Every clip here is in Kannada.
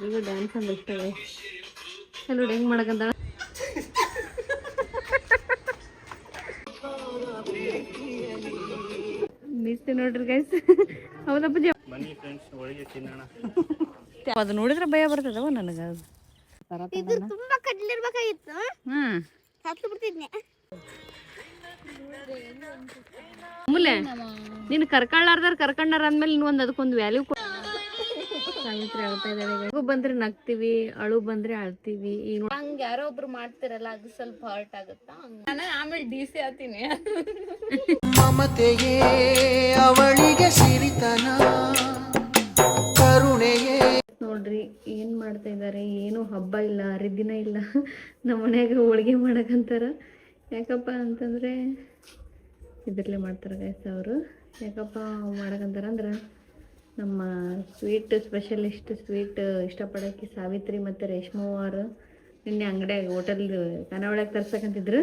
ಈಗ ಡ್ಯಾನ್ಸ್ ಅಂದ್ರೆ ಇಷ್ಟ ಹಲೋ ಹೆಂಗ್ ಮಾಡಕಂತ ಮಿಸ್ತಿ ನೋಡ್ರಿ ಗೈಸ್ ಹೌದಪ್ಪ ಬನ್ನಿ ಫ್ರೆಂಡ್ಸ್ ಒಳಗೆ ತಿನ್ನೋಣ. ಅದು ನೋಡಿದ್ರೆ ಭಯ ಬರ್ತದವ ನನಗೆ ಅದು. ಇದು ತುಂಬಾ ಕಡ್ಲಿರ್ಬೇಕಾಗಿತ್ತು. ಹ್ಮ್. ಹತ್ತು ಬಿಡ್ತಿದ್ನೆ. ಆಮೇಲೆ ನೀನು ಕರ್ಕೊಳ್ಳಾರ್ದಾರ ಕರ್ಕೊಂಡಾರ ಅಂದ್ಮೇಲೆ ನೀನು ಒಂದು ಅದಕ್ಕೊಂದು ವ್ಯಾಲ್ಯೂ ಸಾವಿತ್ರಿ ಅಳ್ತಾ ಇದ್ದಾಳೆ ನಗು ಬಂದ್ರೆ ನಗ್ತೀವಿ ಅಳು ಬಂದ್ರೆ ಅಳ್ತೀವಿ. ಈಗ ಹಂಗ ಯಾರೋ ಒಬ್ರು ಮಾಡ್ತಿರಲ್ಲ ಅದು ಸ್ವಲ್ಪ ಹರ್ಟ್ ಆಗುತ್ತಾ? ನಾನು ಆಮೇಲೆ ಡಿ ಸಿ ಆತೀನಿ ಮಮತೆಯೇ ಅವಳಿಗೆ ಸಿರಿತನ ಕರುಣೆಯೇ. ನೋಡ್ರಿ ಏನ್ ಮಾಡ್ತಾ ಇದಾರೆ ಏನು ಹಬ್ಬ ಇಲ್ಲ ಹರಿದಿನ ಇಲ್ಲ. ನಮ್ಮ ಮನ್ಯಾಗ ಹೋಳಿಗೆ ಮಾಡಕಂತಾರ ಯಾಕಪ್ಪ ಅಂತಂದ್ರೆ ಇದ್ರಲ್ಲೇ ಮಾಡ್ತಾರೆ ಗಾಯಸ್ ಅವರು. ಯಾಕಪ್ಪ ಮಾಡಕಂತಾರ ಅಂದ್ರೆ ನಮ್ಮ ಸ್ವೀಟ್ ಸ್ಪೆಷಲಿಸ್ಟ್ ಸ್ವೀಟ್ ಇಷ್ಟಪಡೋಕ್ಕೆ ಸಾವಿತ್ರಿ ಮತ್ತು ರೇಷ್ಮವ್ವರು ನಿನ್ನೆ ಅಂಗಡಿಯಾಗ ಹೋಟೆಲ್ ಖಾನಾವಳಿಯಾಗ ತರ್ಸಕಂತಿದ್ರು.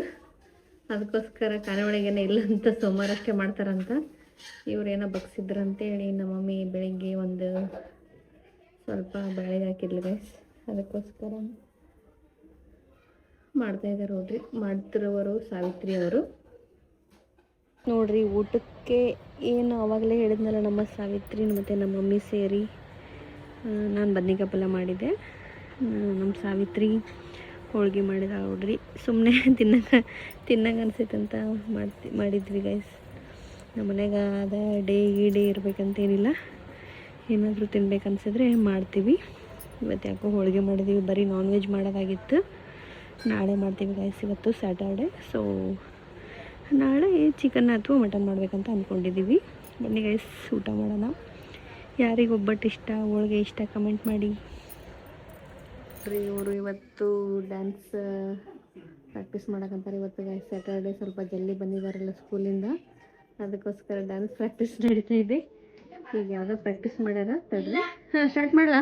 ಅದಕ್ಕೋಸ್ಕರ ಖಾನಾವಳಿಗೇನೆ ಇಲ್ಲ ಅಂತ ಸೋಮವಾರ ಅಷ್ಟೇ ಮಾಡ್ತಾರಂತ. ಇವ್ರೇನೋ ಅಂತೇಳಿ ನಮ್ಮ ಮಮ್ಮಿ ಬೆಳಿಗ್ಗೆ ಒಂದು ಸ್ವಲ್ಪ ಬೆಳಗ್ಗೆ ಹಾಕಿದ್ಲು ಗೈಸ್ ಅದಕ್ಕೋಸ್ಕರ ಮಾಡ್ತಾ ಇದ್ದಾರೆ ನೋಡ್ರಿ ಮಾಡ್ತಿರೋವರು ಸಾವಿತ್ರಿ ಅವರು. ನೋಡ್ರಿ, ಊಟಕ್ಕೆ ಏನು ಆವಾಗಲೇ ಹೇಳಿದ್ನಲ್ಲ ನಮ್ಮ ಸಾವಿತ್ರಿ, ಮತ್ತು ನಮ್ಮ ಮಮ್ಮಿ ಸೇರಿ ನಾನು ಬದನೇಕಾಯಿ ಪಲ್ಯ ಮಾಡಿದ್ದೆ. ನಮ್ಮ ಸಾವಿತ್ರಿ ಹೋಳ್ಗೆ ಮಾಡಿದ ನೋಡ್ರಿ. ಸುಮ್ಮನೆ ತಿನ್ನಕ್ಕೆ ತಿನ್ನಂಗೆ ಅನಿಸೈತಂತ ಮಾಡ್ತಿ, ಮಾಡಿದ್ವಿ ಗೈಸ್ ನಮ್ಮ ಮನ್ಯಾಗ ಅದ ಡೇ, ಈ ಡೇ ಇರಬೇಕಂತೇನಿಲ್ಲ. ಏನಾದರೂ ತಿನ್ಬೇಕು ಅನ್ಸಿದ್ರೆ ಮಾಡ್ತೀವಿ. ಇವತ್ತು ಯಾಕೋ ಹೋಳಿಗೆ ಮಾಡಿದ್ದೀವಿ ಬರೀ ನಾನ್ ವೆಜ್ ಮಾಡೋದಾಗಿತ್ತು. ನಾಳೆ ಮಾಡ್ತೀವಿ ಗೈಸ್ ಇವತ್ತು ಸ್ಯಾಟರ್ಡೆ ಸೊ ನಾಳೆ ಚಿಕನ್ ಅಥವಾ ಮಟನ್ ಮಾಡಬೇಕಂತ ಅಂದ್ಕೊಂಡಿದ್ದೀವಿ ಬನ್ನಿ ಗೈಸ್ ಊಟ ಮಾಡೋಣ. ಯಾರಿಗೆ ಒಬ್ಬಟ್ಟು ಇಷ್ಟ ಹೋಳಿಗೆ ಇಷ್ಟ ಕಮೆಂಟ್ ಮಾಡಿ. ರೀ ಇವರು ಇವತ್ತು ಡ್ಯಾನ್ಸ್ ಪ್ರಾಕ್ಟೀಸ್ ಮಾಡೋಕ್ಕಂತಾರೆ ಇವತ್ತು ಗೈಸ್ ಸ್ಯಾಟರ್ಡೇ ಸ್ವಲ್ಪ ಜಲ್ದಿ ಬಂದಿದ್ದಾರಲ್ಲ ಸ್ಕೂಲಿಂದ ಅದಕ್ಕೋಸ್ಕರ ಡ್ಯಾನ್ಸ್ ಪ್ರಾಕ್ಟೀಸ್ ನಡೀತಾ ಇದೆ. ಈಗ ಯಾವುದೋ ಪ್ರಾಕ್ಟೀಸ್ ಮಾಡ್ಯಾರ ತಡ್ರಿ. ಹಾಂ ಸ್ಟಾರ್ಟ್ ಮಾಡಲಾ?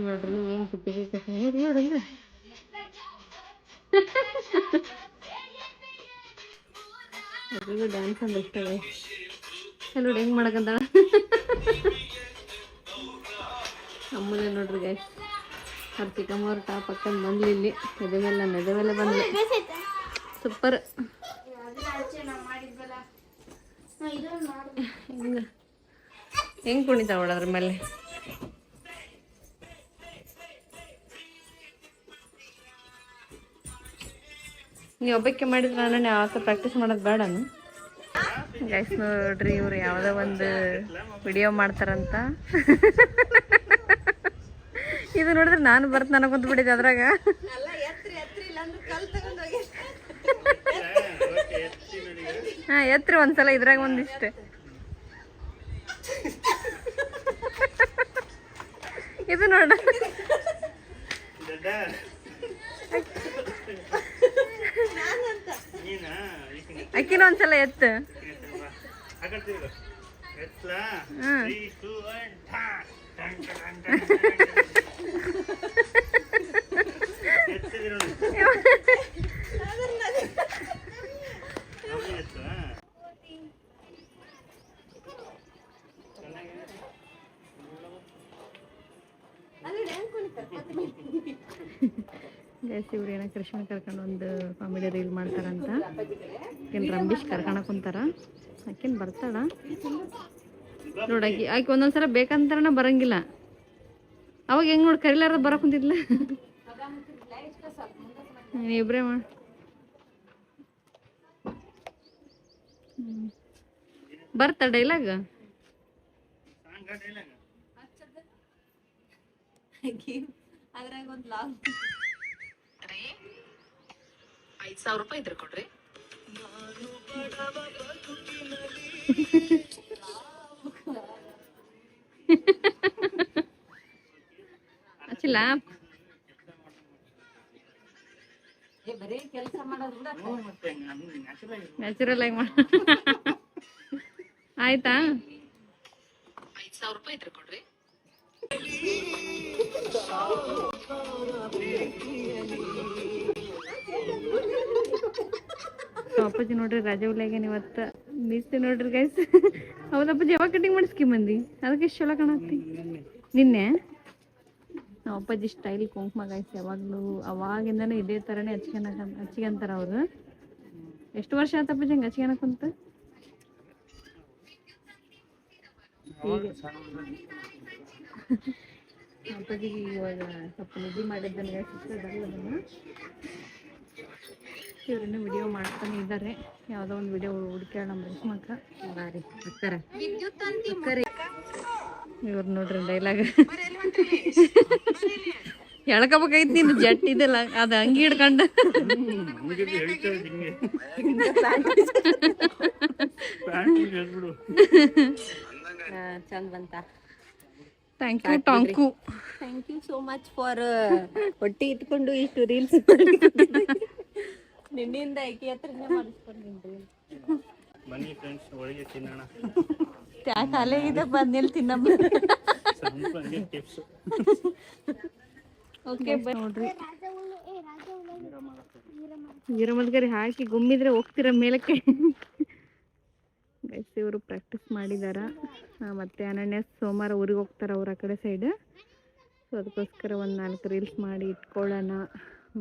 ನೋಡ್ರಿ ಏನು ಕುಟ್ಟಿಗೆ ನೋಡ್ರಿ ಡ್ಯಾನ್ಸ್ ಅಂದ್ರೆ ಇಷ್ಟ ನೋಡಿ ಹೆಂಗ್ ಮಾಡಕಂತಾಳ ಅಮ್ಮನೇ ನೋಡ್ರಿ ಗೈಸ್ ಅವ್ರ ಟಾಪ್ ಹಾಕೊಂಡು ಬಂದ್ಲಿ ಇಲ್ಲಿ ಎದೆ ಮೇಲೆ ನನ್ನ ಎದೆ ಮೇಲೆ ಬಂದ್ಲಿ ಸೂಪರ್ ಹೆಂಗ್ ಕುಣಿತಾವಳ ಅದ್ರ ಮೇಲೆ? ನೀವು ಒಬ್ಬಕ್ಕೆ ಮಾಡಿದ್ರೆ ನಾನು ಯಾವತ್ತ ಪ್ರಾಕ್ಟೀಸ್ ಮಾಡೋದು ಬೇಡನು ಗೈಸ್ ನೋಡ್ರಿ ಇವ್ರು ಯಾವುದೋ ಒಂದು ವಿಡಿಯೋ ಮಾಡ್ತಾರಂತ. ಇದು ನೋಡಿದ್ರೆ ನಾನು ಬರ್ತ ನನಗೆ ಕುಂತು ಬಿಡಿದೆ ಅದ್ರಾಗ. ಹಾ ಎತ್ರಿ ಒಂದ್ಸಲ ಇದ್ರಾಗ ಒಂದಿಷ್ಟು. ಇದು ನೋಡ ದಡ್ಡ ನೀನಾ ಈಕಿನ ಅಕ್ಕಿನ ಒಂದ್ಸಲ ಎತ್ತು. ಹಾಕಡ್ತಿರು ನೋಡಿ. ಗೈಸ್ ಇವ್ರು ಏನೋ ಕೃಷ್ಣ ಕರ್ಕೊಂಡು ಒಂದು ಕಾಮಿಡಿ ರೀಲ್ ಮಾಡ್ತಾರಂತ. ಆಕಿನ್ ರಂಬೀಶ್ ಕರ್ಕೊಳಕ್ ಕುಂತಾರ? ಆಕಿನ್ ಬರ್ತಾಳ. ಆಕೆ ಒಂದೊಂದು ಸಲ ಬೇಕಂತಾರನ ಬರಂಗಿಲ್ಲ. ಅವಾಗ ಹೆಂಗ್ ನೋಡಿ ಕರೀಲಾರ ಬರ ಕುಂತಿದ್ಲ? ಇಬ್ರೇ ಮಾಡ ಬರ್ತಾ ಡೈಲಾಗ್? ಅದ್ರಾಗ ಒಂದು ಲಾಗ್ ಐದ್ ಸಾವಿರ ರೂಪಾಯಿ ಇದ್ರೆ ಕೊಡ್ರಿ. ಹಚ್ಚಿಲ್ಲ ನ್ಯಾಚುರಲ್ ಆಗಿ ಮಾಡ ಆಯ್ತಾ? ಐದ್ ಸಾವಿರ ರೂಪಾಯಿ ಇದ್ರೆ ಕೊಡ್ರಿ. ಅಪ್ಪಾಜಿ ನೋಡ್ರಿ ರಜೆ ಉಲ್ಲಾಗ್ಯಾನ ನೀವತ್ತ ಮೀಸ್ತಿ ನೋಡ್ರಿ ಗೈಸ್ ಹೌದಪ್ಪಾಜಿ ಯಾವಾಗ ಕಟಿಂಗ್ ಮಾಡಿಸ್ಕಿ ಬಂದಿ? ಅದಕ್ಕೆ ಇಷ್ಟ ಚಲೋ ಕಾಣತ್ತಿ. ನಿನ್ನೆ? ನಮ್ಮ ಅಪ್ಪಾಜಿ ಸ್ಟೈಲ್ ಕುಂಕುಮ ಗೈಸ್ ಯಾವಾಗಲೂ ಅವಾಗಿಂದನೇ ಇದೇ ಥರನೇ ಹಚ್ಕೊಳಕ ಹಚ್ಕೊಂತಾರ ಅವರು. ಎಷ್ಟು ವರ್ಷ ಆಯ್ತು ಅಪ್ಪಾಜಿ ಹಂಗೆ ಹಚ್ಕೊಳಕಂತ ಕುಂತ? ಅಪ್ಪಾಜಿಗೆ ಇವಾಗ ಸ್ವಲ್ಪ ನಿಧಿ ಮಾಡಿದ್ದಾನೆ ಗೈಸ್ ಅದನ್ನು. ಇವ್ರನ್ನ ವಿಡಿಯೋ ಮಾಡ್ತಾನೆ ಇದ್ದಾರೆ ಯಾವುದೋ ಒಂದು ವಿಡಿಯೋ ಹುಡುಕ್ಯಾಳ ನಮ್ಮ ರೇಷ್ಮಕ್ಕ ಬಾರಿ ಅಕ್ಕರ ಇವ್ರು ನೋಡ್ರಿ ಡೈಲಾಗ್ ಎಳ್ಕೊಬೇಕೈತಿ ನೀನು ಜಟ್ ಇದೆಲ್ಲ. ಅದು ಅಂಗಿ ಹಿಡ್ಕೊಂಡು. ಚಂದ ಬಂತ. Thank you ಟಾಂಕು thank you so much for ಹೊಟ್ಟಿ ಇಟ್ಕೊಂಡು ಇಷ್ಟು ರೀಲ್ಸ್ ನಿನ್ನಿಂದ ಐಕಿ ಹತ್ರನೇ ಮಾಡಿಸ್ಕೊಂಡಿನ್ರಿ ಬನ್ನಿ ಫ್ರೆಂಡ್ಸ್ ಒಳಗೆ ತಿನ್ನೋಣ. ತಲೆ ಇದೆ ಬಂದಿಲ್ ತಿನ್ನಮ್ಮ. ಟಿಪ್ಸ್ ಓಕೆ ನೋಡ್ರಿ. ಹಾಕಿ ಗುಮ್ಮಿದ್ರೆ ಹೋಗ್ತಿರ ಮೇಲಕ್ಕೆ? ಗೈಸ್ ಇವರು ಪ್ರಾಕ್ಟೀಸ್ ಮಾಡಿದಾರ. ಮತ್ತೆ ಅನನ್ಯ ಸೋಮವಾರ ಊರಿಗೆ ಹೋಗ್ತಾರ ಅವ್ರ ಆ ಕಡೆ ಸೈಡ್ ಸೊ ಅದಕ್ಕೋಸ್ಕರ ಒಂದು ನಾಲ್ಕು ರೀಲ್ಸ್ ಮಾಡಿ ಇಟ್ಕೊಳ್ಳೋಣ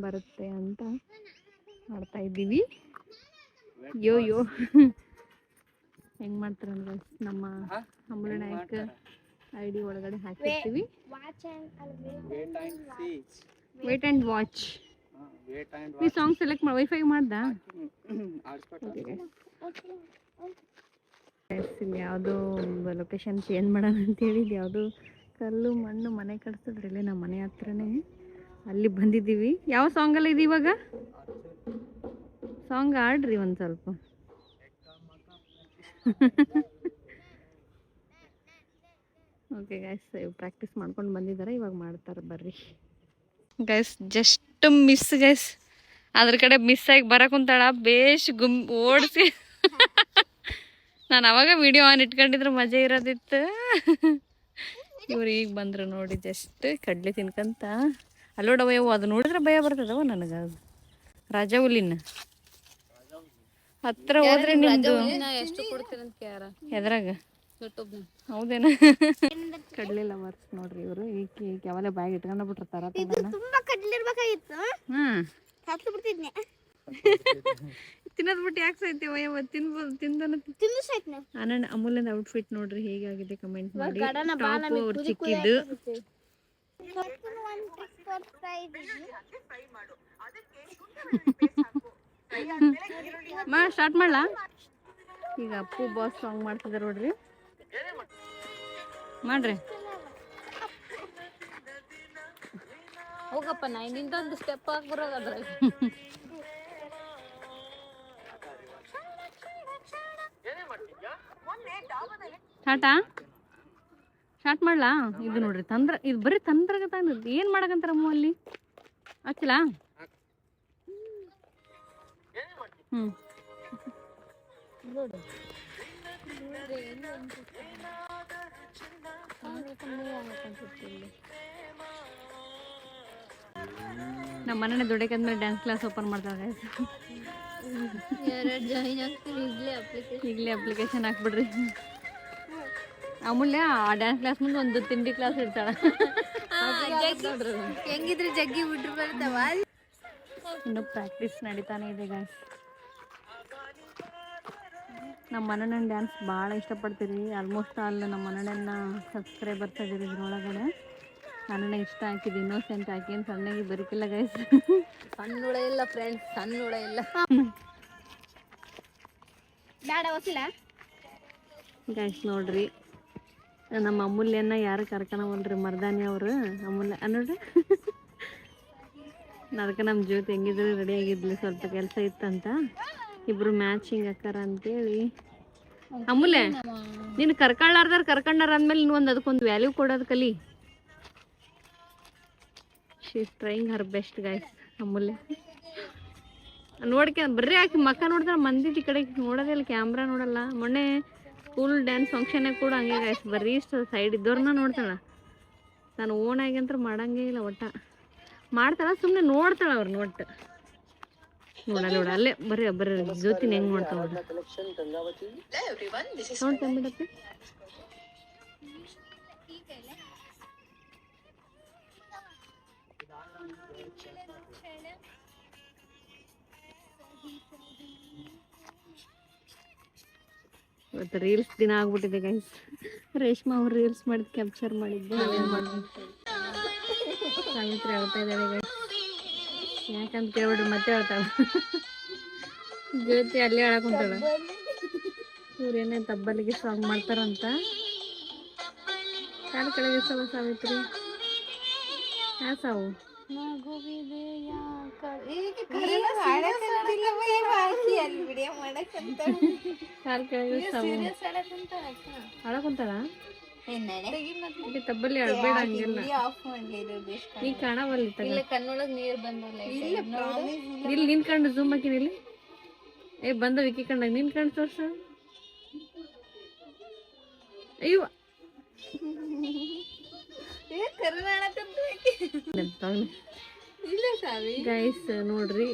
ಬರುತ್ತೆ ಅಂತ. ಮಾಡ್ತಾ ಇದ್ದೀವಿ. ಯೋ ಯೋ ಹೆಂಗ್ ಮಾಡ್ತಾರ ನಮ್ಮ ಅಮೂಲ್ಯ ನಾಯಕ ಐ ಡಿ ಒಳಗಡೆ ಹಾಕಿರ್ತೀವಿ. ವೇಟ್ ಆ್ಯಂಡ್ ವಾಚ್ ಈ ಸಾಂಗ್ ಸೆಲೆಕ್ಟ್ ಮಾಡಿ ವೈಫೈ ಮಾಡ್ದಾ? ಇಲ್ಲಿ ಯಾವುದೋ ಲೊಕೇಶನ್ ಚೇಂಜ್ ಮಾಡೋಣ ಅಂತೇಳಿ ಇದು ಯಾವುದೋ ಕಲ್ಲು ಮಣ್ಣು ಮನೆ ಕಟ್ಸಿದ್ರೆ ಇಲ್ಲೇ ನಮ್ಮ ಮನೆ ಹತ್ರನೇ. ಅಲ್ಲಿ ಬಂದಿದ್ದೀವಿ. ಯಾವ ಸಾಂಗಲ್ಲ ಇದು ಇವಾಗ? ಸಾಂಗ್ ಆಡ್ರಿ ಒಂದು ಸ್ವಲ್ಪ. ಓಕೆ ಗೈಸ್ ಪ್ರಾಕ್ಟೀಸ್ ಮಾಡ್ಕೊಂಡು ಬಂದಿದ್ದಾರೆ ಇವಾಗ ಮಾಡ್ತಾರೆ ಬರ್ರಿ. ಗೈಸ್ ಜಸ್ಟ್ ಮಿಸ್ ಗೈಸ್ ಅದ್ರ ಕಡೆ ಮಿಸ್ ಆಗಿ ಬರಕುಂತಾಳ ಬೇಷ್ ಗುಂ ಓಡಿಸಿ. ನಾನು ಅವಾಗ ವಿಡಿಯೋ ಆನ್ ಇಟ್ಕೊಂಡಿದ್ರೆ ಮಜಾ ಇರೋದಿತ್ತು. ಇವ್ರು ಈಗ ಬಂದ್ರು ನೋಡಿ ಜಸ್ಟ್ ಕಡ್ಲೆ ತಿನ್ಕಂತ. ಅಲ್ಲೋಡವ ಅದು ನೋಡಿದ್ರೆ ಭಯ ಬರ್ತದವ ನನಗೆ. ರಾಜ ಹುಲಿನ ಹತ್ರ ಹೋದ್ರೆ ನಿಮ್ದು ಎಷ್ಟು ಕೊಡ್ತೀರಂತ ಕೇಳ ಎದ್ರಾಗ? ಹೌದೇನ? ಕಡ್ಲಿಲ್ಲ ಲವರ್ಸ್ ನೋಡ್ರಿ ಇವರು. ಈಕೆ ಈಕಿ ಅವಲೇ ಬ್ಯಾಗ್ ಇಟ್ಕೊಂಡ ಬಿಟ್ಟಿರ್ತಾರ ತುಂಬಾ ಕಡ್ಲಿರ್ಬೇಕಾಗಿತ್ತು. ಹ್ಮ್. ಬಿಡ್ತಿದ್ನೆ. ತಿನ್ನೋದ್ ಬಿಟ್ಟು ಯಾಕೆ ಸಾಯ್ತೇವ ಯವ್ವ ತಿನ್ಬೋದು ತಿಂದನ ತಿಂದು ಸಾಯ್ತು ಅನಣ್ಣ ಅಮೂಲ್ಯದ ಔಟ್ಫಿಟ್ ನೋಡ್ರಿ ಹೇಗಾಗಿದೆ ಕಮೆಂಟ್ ಮಾಡಿ. ಟಾಪ್ ಅವ್ರು ಚಿಕ್ಕಿದ್ದು. ಮಾ ಸ್ಟಾರ್ಟ್ ಮಾಡ್ಲಾ? ಈಗ ಅಪ್ಪು ಬಾಸ್ ಸಾಂಗ್ ಮಾಡ್ತಿದ್ದಾರೆ ನೋಡ್ರಿ. ಮಾಡ್ರಿ. ಹೋಗಪ್ಪ ನಾ ನಿಂದೊಂದು ಸ್ಟೆಪ್ ಹಾಕಿ ಬರೋದಾದ್ರೆ ಸ್ಟಾರ್ಟಾ ಸ್ಟಾರ್ಟ್ ಮಾಡ್ಲಾ? ಇದು ನೋಡ್ರಿ ತಂದ್ರ ಇದು ಬರೀ ತಂದ್ರಗತ ಏನು ಮಾಡಕಂತಾರಮ್ಮ ಅಲ್ಲಿ? ಹಚ್ಚಲಾ ನಮ್ಮ ಮನೆ ದುಡಿಕಂದ್ಮೇಲೆ ಡ್ಯಾನ್ಸ್ ಕ್ಲಾಸ್ ಓಪನ್ ಮಾಡ್ತಾರೆ ಎರಡು ಜಾಯಿನ್ ಆಗ್ತೀನಿ ಈಗಲೇ ಅಪ್ಲಿಕೇಶನ್ ಈಗಲೇ ಅಪ್ಲಿಕೇಶನ್ ಹಾಕ್ಬಿಡ್ರಿ. ಅಮೂಲ್ಯ ಆ ಡ್ಯಾನ್ಸ್ ಕ್ಲಾಸ್ ಮುಂದೆ ಒಂದು ತಿಂಡಿ ಕ್ಲಾಸ್ ಇರ್ತಾಳ. ಹೆಂಗಿದ್ರೆ ಜಗ್ಗಿ ಬಿಟ್ರು ಬರ್ತಾವ? ಇನ್ನು ಪ್ರಾಕ್ಟೀಸ್ ನಡೀತಾನೆ ಇದೆ ಗಾಯ್ಸ್ ನಮ್ಮ ಮನಣ್ಣನ ಡ್ಯಾನ್ಸ್ ಭಾಳ ಇಷ್ಟಪಡ್ತೀರಿ ಆಲ್ಮೋಸ್ಟ್ ಆಲ್ ನಮ್ಮ ಮನಣ್ಣನ ಸಬ್ಸ್ಕ್ರೈಬರ್ಸ್ ಆಗಿರಿ ಇದ್ರೊಳಗಡೆ. ನನ್ನ ಇಷ್ಟ ಹಾಕಿದ್ದು ಇನ್ನೋಸೆಂಟ್ ಹಾಕಿ ಸಣ್ಣಗೆ ಬರೀಕಿಲ್ಲ ಗೈಸ್ ಸಣ್ಣ ಹುಳ ಇಲ್ಲ ಫ್ರೆಂಡ್ಸ್ ಸಣ್ಣ ಹುಳ ಇಲ್ಲ. ಬೇಡ ಹೊಸಿಲ್ಲ ಗೈಸ್ ನೋಡ್ರಿ. ನಮ್ಮ ಅಮೂಲ್ಯನ ಯಾರು ಕರ್ಕೊಳವಲ್ರಿ ಮರ್ದಾನಿ ಅವರು. ಅಮೂಲ್ಯ ನೋಡ್ರಿ. ಅದಕ್ಕೆ ನಮ್ಮ ಜೊತೆ ಹೆಂಗಿದ್ರು ರೆಡಿ ಆಗಿದ್ಲಿ. ಸ್ವಲ್ಪ ಕೆಲಸ ಇತ್ತಂತ. ಇಬ್ರು ಮ್ಯಾಚಿಂಗ್ ಅಕ್ಕಾರ ಅಂತೇಳಿ. ಅಮೂಲ್ಯ ನೀನು ಕರ್ಕೊಳ್ಳಾರ್ದಾರ ಕರ್ಕೊಂಡಾರ ಅಂದ್ಮೇಲೆ ನೀನು ಒಂದು ಅದಕ್ಕೊಂದು ವ್ಯಾಲ್ಯೂ ಕೊಡೋದು ಕಲಿ. She trying her best guys Amulya. ನೋಡ್ಕೆ ಬರ್ರಿ ಹಾಕಿ ಮಕ್ಕ ನೋಡಿದ್ರೆ ಮಂದಿ ಈ ಕಡೆ ನೋಡೋದೇ ಇಲ್ಲ ಕ್ಯಾಮ್ರಾ ನೋಡಲ್ಲ. ಮೊನ್ನೆ ಸ್ಕೂಲ್ ಡ್ಯಾನ್ಸ್ ಫಂಕ್ಷನಾಗ ಕೂಡ ಹಂಗೆ ಗಾಯ್ಸ್ ಬರ್ರಿ ಇಷ್ಟು ಸೈಡ್ ಇದ್ದವ್ರನ್ನ ನೋಡ್ತಾಳ. ನಾನು ಓನಾಗಿ ಅಂತ ಮಾಡಂಗೇ ಇಲ್ಲ ಒಟ್ಟ. ಮಾಡ್ತಾಳ ಸುಮ್ಮನೆ ನೋಡ್ತಾಳ ಅವ್ರು ನೋಟ್. ನೋಡ ನೋಡ ಅಲ್ಲೇ ಬರ್ರಿ ಬರ್ರಿ ಜ್ಯೋತಿನ ಹೆಂಗ್ ಮಾಡ್ತಾವ ಎವ್ರಿವನ್ ದಿಸ್ ಇಸ್ ಸೌಂಡ್ ತಂದ್ಬಿಡತ್ತೆ ಇವತ್ತು ರೀಲ್ಸ್ ದಿನ ಆಗ್ಬಿಟ್ಟಿದೆ ಗೈಸ್ ರೇಷ್ಮಾ ಅವ್ರು ರೀಲ್ಸ್ ಮಾಡಿದ್ ಕ್ಯಾಪ್ಚರ್ ಮಾಡಿದ್ದು. ಸಾವಿತ್ರಿ ಹೇಳ್ತಾ ಇದ್ದಾಳೆ ಗೈಸ್ ಯಾಕಂತ ಕೇಳ್ಬಿಡ್ರಿ ಮತ್ತೆ ಹೇಳ್ತಾಳ. ಜ್ಯೋತಿ ಅಲ್ಲೇ ಹೇಳಕ್ ಕುಂತಾಳ ಇವ್ರೇನೇ ತಬ್ಬಲಿಗೆ ಸಾಂಗ್ ಮಾಡ್ತಾರಂತ. ಕಾಲು ಕೆಳಗೆ ಸವ ಸಾವಿತ್ರಿ? ಯಾ ಸಾವು? ಕಾಲು ಕೆಳಗೆ ಸಾವು? ಅಳಕುಂತಾಳ ತಬ್ಬಲಿ ಅಳ್ಬೇಡ ಹಂಗೆಲ್ಲ. ನೀ ಕಾಣವಲ್ಲಿ ಇಲ್ಲ ಕಣ್ಣೊಳಗ್ ನೀರ್ ಬಂದಲ್ಲ ಇಲ್ಲಿ ನಿನ್ಕಂಡು ಜೂಮ್ ಹಾಕಿನಿ ಇಲ್ಲಿ. ಏ ಬಂದ ವಿಕಿ ಕಂಡಾಗ ನಿನ್ ಕಣ್ಣು ತೋರ್ಸ. ಅಯ್ಯೋ. ಗೈಸ್ ನೋಡ್ರಿ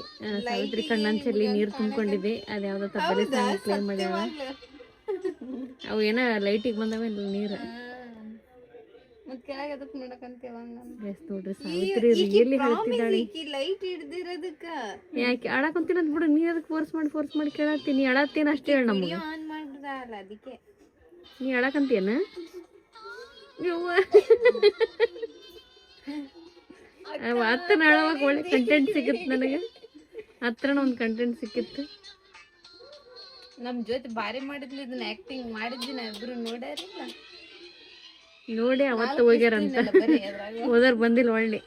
ಸಾವಿತ್ರಿ ಕಣ್ಣಂಚಲ್ಲಿ ನೀರ್ ತುಂಬಿಕೊಂಡಿದೆ. ಅದ್ಯಾವ್ದೋ ತಪ್ಪಲಿ ಕ್ಲೇಮ್ ಮಾಡ್ಯಾವ. ಅವು ಏನ ಲೈಟಿಗೆ ಬಂದವ ನೀರ? ಮತ್ ಕೆಳಗೆ ಅದಕ್ ನೋಡಕಂತೀವ ಗೈಸ್ ನೋಡ್ರಿ ಸಾವಿತ್ರಿ ರಿಯಲಿ ಹೇಳ್ತಿದ್ದಾಳೆ? ಲೈಟ್ ಹಿಡ್ದಿರೋದಕ್ಕ. ಯಾಕೆ ಆಡಕಂತೀನಿ ಅಂತ ಬಿಡು ನೀ ಅದಕ್ಕೆ ಫೋರ್ಸ್ ಮಾಡಿ ಫೋರ್ಸ್ ಮಾಡಿ ಕೇಳತ್ತೀನಿ ಅಳತ್ತೀನಿ ಅಷ್ಟೇ ಹೇಳ ನಮಗೆ. ಆನ್ ಮಾಡ್ದಲ್ಲ ಅದಕ್ಕೆ. ನೀ ಅಳಕಂತೀಯನ ಹತ್ರ ಅಳವಾಗ ಒಳ್ಳೆ ಕಂಟೆಂಟ್ ಸಿಗುತ್ತೆ ನನಗೆ. ಹತ್ರನ ಒಂದು ಕಂಟೆಂಟ್ ಸಿಕ್ಕಿತ್ತು. ನಮ್ ಜೊತೆ ಬಾರಿ ಮಾಡಿದ್ಲಿ ಇದನ್ನ ಆಕ್ಟಿಂಗ್ ಮಾಡಿದ್ದಿನ ಇಬ್ರು ನೋಡ್ಯಾರಿಲ್ಲ ನೋಡಿ ಅವತ್ತು ಹೋಗ್ಯಾರಂತ ಹೋದರ್ ಬಂದಿಲ್ಲ ಒಳ್ಳೆ.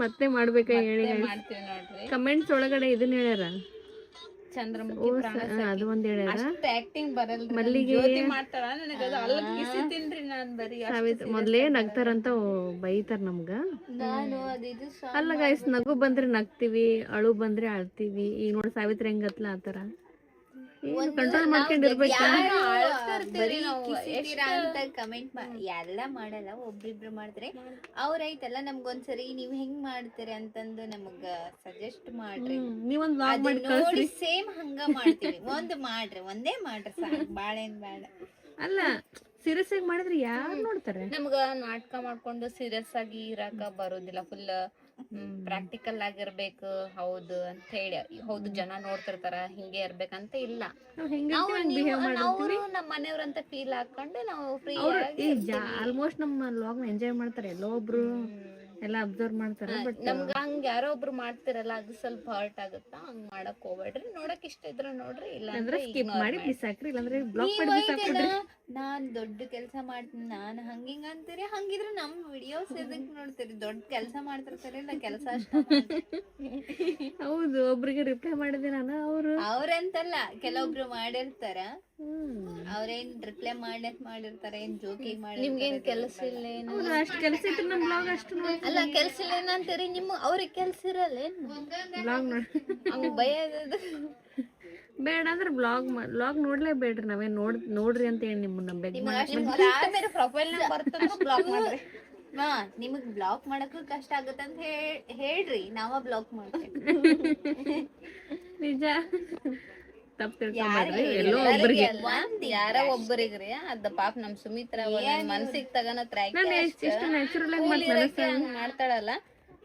ಮತ್ತೆ ಮಾಡ್ಬೇಕಾ ಹೇಳಿ ಮಾಡ್ತೀವಿ ನೋಡ್ರಿ. ಕಮೆಂಟ್ಸ್ ಒಳಗಡೆ ಇದನ್ನ ಹೇಳ್ಯಾರ. ಚಂದ್ರಮುಖಿ ಅದು ಒಂದ್ ಅಷ್ಟ ಆಕ್ಟಿಂಗ್ ಮಲ್ಲಿಗೆ- ಜ್ಯೋತಿ ಮಾಡ್ತಾಳ ನನಗ ಅದು ಅಲ್ಲ ಕಿಸಿ ತಿನ್ರಿ ನಾನ್ ಬರೀ ಅಷ್ಟ್ ಸಾವಿತ್ ಮೊದ್ಲೇ ನಗ್ತಾರಂತ ಬೈತಾರ ನಮ್ಗ. ನಾನು ಅಲ್ಲ ಗಾಯ್ಸ್ ನಗು ಬಂದ್ರೆ ನಗ್ತೀವಿ ಅಳು ಬಂದ್ರೆ ಅಳ್ತೀವಿ. ಈಗ ನೋಡಿ ಸಾವಿತ್ರಿ ಹೆಂಗತ್ಲ ಆತರ ಕಂಟ್ರೋಲ್ ಮಾಡ್ಕೊಂಡಿರ್ಬೇಕಾ. ಅಂತ ಕಮೆಂಟ್ ಎಲ್ಲ ಮಾಡಲ್ಲ ಒಬ್ರಿಬ್ರು ಮಾಡಿದ್ರೆ. ಅವ್ರೈತಲ್ಲ ನಮ್ಗೊಂದ್ಸರಿ ನೀವ್ ಹೆಂಗ್ ಮಾಡ್ತೀರಿ ಅಂತಂದು ನಮಗ ಸಜೆಸ್ಟ್ ಮಾಡ್ರಿ. ನೀವೊಂದ್ ನೋಡಿ ಸೇಮ್ ಹಂಗ ಮಾಡ್ತೀವಿ. ಒಂದ್ ಮಾಡ್ರಿ ಒಂದೇ ಮಾಡ್ರಿ ಸಾಕು. ಬಾಳೆನ್ ಬೇಡ. ಅಲ್ಲ ಸೀರಿಯಸ್ ಆಗಿ ಮಾಡಿದ್ರೆ ಯಾರು ನೋಡ್ತಾರೆ? ನಮ್ಗ ನಾಟಕ ಮಾಡ್ಕೊಂಡು ಸೀರಿಯಸ್ ಆಗಿ ಇರಾಕ ಬರೋದಿಲ್ಲ. ಫುಲ್ ಪ್ರಾಕ್ಟಿಕಲ್ ಆಗಿರ್ಬೇಕು ಹೌದು ಅಂತ ಹೇಳಿ. ಹೌದು ಜನ ನೋಡ್ತಿರ್ತಾರ ಹಿಂಗೆ ಇರ್ಬೇಕಂತ ಇಲ್ಲ. ನಮ್ಮ ಮನೆಯವ್ರಂತ ಫೀಲ್ ಹಾಕೊಂಡು ನಾವು ಫ್ರೀ ಆಲ್ಮೋಸ್ಟ್ ನಮ್ಮ ಲಾಗ್ ಎಂಜಾಯ್ ಮಾಡ್ತಾರೆ ಎಲ್ಲೋ ಒಬ್ರು ಎಲ್ಲ ಅಬ್ಸರ್ವ್ ಮಾಡ್ತಾರೆ ಬಟ್ ನಮ್ಗ ಹಂಗ ಯಾರೋ ಒಬ್ರು ಮಾಡ್ತಿರಲ್ಲ ಅದು ಸ್ವಲ್ಪ ಹರ್ಟ್ ಆಗುತ್ತಾ ಹಂಗ್ ಮಾಡಕ್ ಹೋಗ್ಬೇಡ್ರಿ. ನೋಡಕ್ ಇಷ್ಟ ಇದ್ರ ನೋಡ್ರಿ ಇಲ್ಲ ಅಂದ್ರೆ ಸ್ಕಿಪ್ ಮಾಡಿ ಬಿಸಾಕ್ರಿ ಇಲ್ಲಾಂದ್ರೆ ಬ್ಲಾಕ್ ಮಾಡಿ ಬಿಸಾಕ್ರಿ ನಾನ್ ದೊಡ್ಡ ಕೆಲಸ ಮಾಡ್ತೀನಿ ನಾನ್ ಹಂಗಿಂಗ ಅಂತೀರಿ? ಹಂಗಿದ್ರೆ ನಮ್ ವಿಡಿಯೋಸ್ ಎದಕ್ ನೋಡ್ತೀರಿ? ದೊಡ್ಡ ಕೆಲ್ಸ ಮಾಡ್ತಿರ್ತಾರೆ ಇಲ್ಲ ಕೆಲ್ಸ ಅಷ್ಟ ಹೌದು ಒಬ್ರಿಗೆ ರಿಪ್ಲೈ ಮಾಡಿದೆ ನಾನು ಅವರು ಅವ್ರಂತಲ್ಲ ಕೆಲವೊಬ್ರು ಮಾಡಿರ್ತಾರ. ಅವ್ರೇನ್ ರಿಪ್ಲೈ ಮಾಡ್ಲಕ್ ಮಾಡಿರ್ತಾರ ಏನ್ ಜೋಕಿ ಮಾಡಿ ನಿಮ್ಗೇನ್ ಕೆಲಸ ಇಲ್ಲ ಏನು? ಅಷ್ಟು ಕೆಲಸ ಇತ್ತು ನಮ್ಮ ಬ್ಲಾಗ್ ಅಷ್ಟು ನೋಡಿ ಅಲ್ಲ ಕೆಲಸ ಇಲ್ಲ ಏನಂತೀರಿ? ನಿಮ್ಮ ಅವ್ರಿಗೆ ಕೆಲಸ ಇರಲ್ಲ ಏನು? ಬ್ಲಾಗ್ ನೋಡಿ ಹಂಗ ಬೇಡ ಅಂದ್ರೆ ಬ್ಲಾಗ್ ಬ್ಲಾಗ್ ನೋಡ್ಲೇ ಬೇಡ್ರಿ ನಾವೇ ನೋಡ್ ನೋಡ್ರಿ ಅಂತ ಹೇಳಿ ನಿಮ್ಮ ಬೆಗ್ ಪ್ರೊಫೈಲ್ ಬರ್ತಂದ್ರೆ ಬ್ಲಾಕ್ ಮಾಡ್ರಿ. ಹಾ ನಿಮಗ್ ಬ್ಲಾಕ್ ಮಾಡಕ್ಕೂ ಕಷ್ಟ ಆಗತ್ತಂತ ಹೇಳ್ ಹೇಳ್ರಿ ನಾವ ಬ್ಲಾಕ್ ಮಾಡ್ತೇವೆ. ನಿಜ. ಎಲ್ಲೋ ಒಬ್ರಿಗೆ. ಯಾರ ಒಬ್ಬರಿಗ್ರಿ ಅದ ಪಾಪ ನಮ್ ಸುಮಿತ್ರ ಮನ್ಸಿಗೆ ತಗನತ್ರ ಮಾಡ್ತಾಳಲ್ಲ?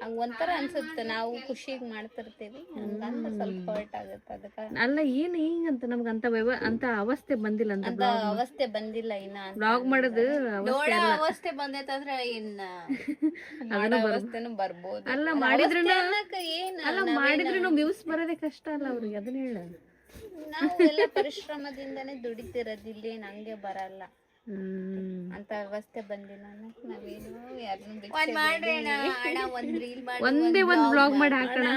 ಹಂಗ ಒಂಥರ ಅನ್ಸುತ್ತೆ. ನಾವು ಖುಷಿಗ್ ಮಾಡ್ತಿರ್ತೀವಿ. ಹಂಗಂತ ಸ್ವಲ್ಪ ಹರ್ಟ್ ಆಗುತ್ತೆ ಅದಕ್ಕೆ ಅಲ್ಲ ಏನ್ ಹಿಂಗಂತ ನಮ್ಗೆ ಅಂತ ವ್ಯವ ಅಂತ ಅವಸ್ಥೆ ಬಂದಿಲ್ಲ ಅಂತ ಅಂತ ಅವಸ್ಥೆ ಬಂದಿಲ್ಲ ಇನ್ನ ಅಂತ. ಬ್ಲಾಗ್ ಮಾಡೋದು ಅವಸ್ಥೆ ನೋಡ ಅವಸ್ಥೆ ಬಂದೈತಂದ್ರ ಇನ್ನ ಮಾಡೋ ಅವಸ್ಥೆನೂ ಬರ್ಬೋದು. ಅಲ್ಲ ಮಾಡಿದ್ರು ಏನ್ ಅಲ್ಲ ಮಾಡಿದ್ರು ವ್ಯೂಸ್ ಬರೋದೇ ಕಷ್ಟ ಅಲ್ಲ ಅವ್ರಿಗೆ ಅದನ್ನ ಹೇಳ. ನಾವು ಎಲ್ಲ ಪರಿಶ್ರಮದಿಂದನೇ ದುಡಿತಿರೋದು ಇಲ್ಲೇನ್ ಹಂಗೆ ಬರಲ್ಲ. ಅಂತ ವ್ಯವಸ್ಥೆ ಬಂದಿಲ್ಲ ನಾವೇನು ಯಾರನ್ನು ಒಂದ್ ಮಾಡ್ರಿ ಅಣ್ಣ. ಅಣ್ಣ ಒಂದ್ ರೀಲ್ ಮಾಡಿ ಒಂದೇ ಒಂದ್ ಬ್ಲಾಗ್ ಮಾಡಿ ಹಾಕೋಣ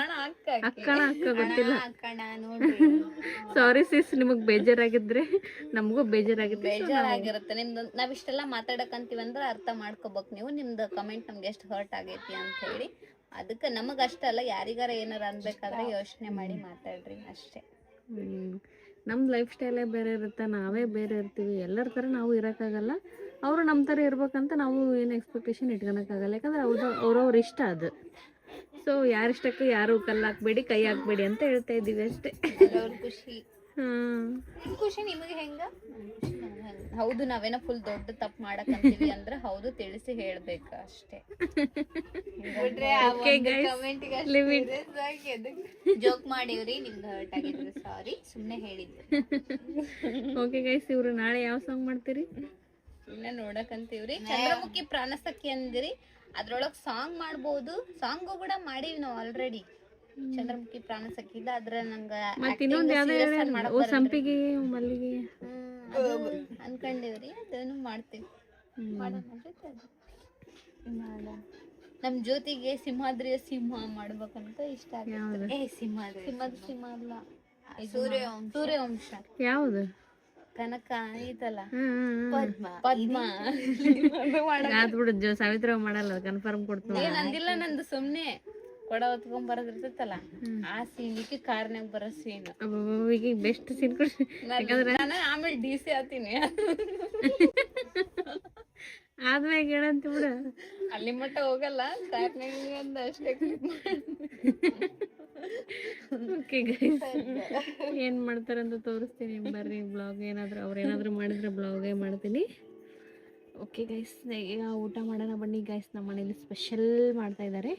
ಅಕ್ಕಣ ಅಕ್ಕ ಗೊತ್ತಿಲ್ಲ. ನೋಡ್ರಿ. ಸಾರಿ ಸಿಸ್ ನಿಮಗ್ ಬೇಜಾರಾಗಿದ್ರೆ ನಮಗೂ ಬೇಜಾರಾಗಿದ್ರೆ ಬೇಜಾರಾಗಿರುತ್ತೆ. ನಿಮ್ದು ನಾವ್ ಇಷ್ಟೆಲ್ಲ ಮಾತಾಡಕಂತೀವಿ ಅಂದ್ರೆ ಅರ್ಥ ಮಾಡ್ಕೋಬೇಕು ನೀವು. ನಿಮ್ದು ಕಮೆಂಟ್ ನಮ್ಗೆ ಎಷ್ಟು ಹರ್ಟ್ ಆಗೈತಿ ಅಂತ ಹೇಳಿ. ಅದಕ್ಕೆ ನಮಗಷ್ಟಲ್ಲ ಯಾರಿಗಾರ ಏನಾರ ಅನ್ಬೇಕಾದ್ರೆ ಯೋಚನೆ ಮಾಡಿ ಮಾತಾಡ್ರಿ ಅಷ್ಟೇ. ಹ್ಮ್ ನಮ್ ಲೈಫ್ ಸ್ಟೈಲೇ ಬೇರೆ ಇರುತ್ತೆ, ನಾವೇ ಬೇರೆ ಇರ್ತೀವಿ, ಎಲ್ಲರ ಥರ ನಾವು ಇರೋಕ್ಕಾಗಲ್ಲ. ಅವರು ನಮ್ಮ ಥರ ಇರ್ಬೇಕಂತ ನಾವು ಏನು ಎಕ್ಸ್ಪೆಕ್ಟೇಷನ್ ಇಟ್ಕೊಳಕ್ಕಾಗಲ್ಲ, ಯಾಕಂದ್ರೆ ಅವ್ರ ಅವ್ರವ್ರ ಇಷ್ಟ ಅದು. ಸೊ ಯಾರಿಷ್ಟಕ್ಕೆ ಯಾರು ಕಲ್ಲು ಹಾಕ್ಬೇಡಿ, ಕೈ ಹಾಕ್ಬೇಡಿ ಅಂತ ಹೇಳ್ತಾ ಇದ್ದೀವಿ ಅಷ್ಟೇ. ಖುಷಿ. ನಿಮ್ ಖುಷಿ ನಿಮಗೆ ಹೆಂಗ. ಹೌದು ನಾವೇನ ಫುಲ್ ದೊಡ್ಡ ತಪ್ಪು ಮಾಡಕಂತೀವಿ ಅಂದ್ರೆ ಹೌದು ತಿಳಿಸಿ ಹೇಳ್ಬೇಕ ಅಷ್ಟೇ. ಜೋಕ್ ಮಾಡಿವ್ರಿ ನಿಮ್ದು ಹರ್ಟ್ ಆಗಿದ್ರೆ ಸಾರಿ ಸುಮ್ನೆ ಹೇಳಿದ್ವಿ ಓಕೆ ಗೈಸ್ ಇವ್ರು ನಾಳೆ ಯಾವ ಸಾಂಗ್ ಮಾಡ್ತೀರಿ? ಇನ್ನ ನೋಡಕಂತೀವ್ರಿ. ಚಂದ್ರಮುಖಿ ಪ್ರಾಣಸಖಿ ಅಂದಿರಿ. ಅದ್ರೊಳಗ್ ಸಾಂಗ್ ಮಾಡ್ಬೋದು. ಸಾಂಗು ಕೂಡ ಮಾಡಿವಿ ನಾವು ಆಲ್ರೆಡಿ ಚಂದ್ರಮುಖಿ ಪ್ರಾಣ ಇಲ್ಲ ಅದ್ರ ನಂಗ ಮತ್ತೆ ಇನ್ನೊಂದು ಯಾವ್ದು ಓ ಸಂಪಿಗೆ ಮಲ್ಲಿಗೆ. ಅನ್ಕೊಂಡಿವ್ರಿ ಅದನ್ನು ಮಾಡ್ತೀವಿ. ನಮ್ ಜ್ಯೋತಿಗೆ ಸಿಂಹಾದ್ರಿಯ ಸಿಂಹ ಮಾಡ್ಬೇಕಂತ ಇಷ್ಟ ಸಿಂಹ ಸಿಂಹದ ಸಿಂಹ ಅಲ್ಲ. ಇದು ಸೂರ್ಯವಂಶ. ಸೂರ್ಯವಂಶ. ಯಾವುದು? ಕನಕ ಐತಲ್ಲ ಪದ್ಮ. ಪದ್ಮ. ಆತ್ ಬಿಡು ಜೋ ಸಾವಿತ್ರ ಮಾಡಲ್ಲ ಕನ್ಫರ್ಮ್ ಕೊಡ್ತೀನಿ. ನಂದಿಲ್ಲ ಅಂದಿಲ್ಲ ನಂದು ಸುಮ್ನೆ. ಕೊಡ ಹೊತ್ಕೊಂಡ್ ಬರೋದಿರ್ತೈತಲ್ಲ ಆ ಸೀನಿಗೆ ಕಾರ್ನಾಗ ಬರೋ ಸೀನ್ ಈಗ ಬೆಸ್ಟ್ ಸೀನ್ ಕೊಡ್ಸಿ ಯಾಕಂದ್ರೆ ನಾನು ಆಮೇಲೆ ಡಿ ಸಿ ಆತೀನಿ ಆದ್ಮ್ಯಾಗ ಹೇಳಂತ ಬಿಡು. ಅಲ್ಲಿ ಮಟ್ಟ ಹೋಗಲ್ಲ ಕಾರ್ನಾಗ ಒಂದು ಅಷ್ಟೇ ಓಕೆ ಗೈಸ್ ಏನು ಮಾಡ್ತಾರಂತ ತೋರಿಸ್ತೀನಿ. ಬರ್ರಿ ಬ್ಲಾಗ್ ಏನಾದ್ರು ಅವ್ರು ಏನಾದ್ರು ಮಾಡಿದ್ರೆ ಬ್ಲಾಗೇ ಮಾಡ್ತೀನಿ. ಓಕೆ ಗೈಸ್ ಈಗ ಊಟ ಮಾಡೋಣ ಬನ್ನಿ ಗೈಸ್ ನಮ್ಮ ಮನೇಲಿ ಸ್ಪೆಷಲ್ ಮಾಡ್ತಾ ಇದ್ದಾರೆ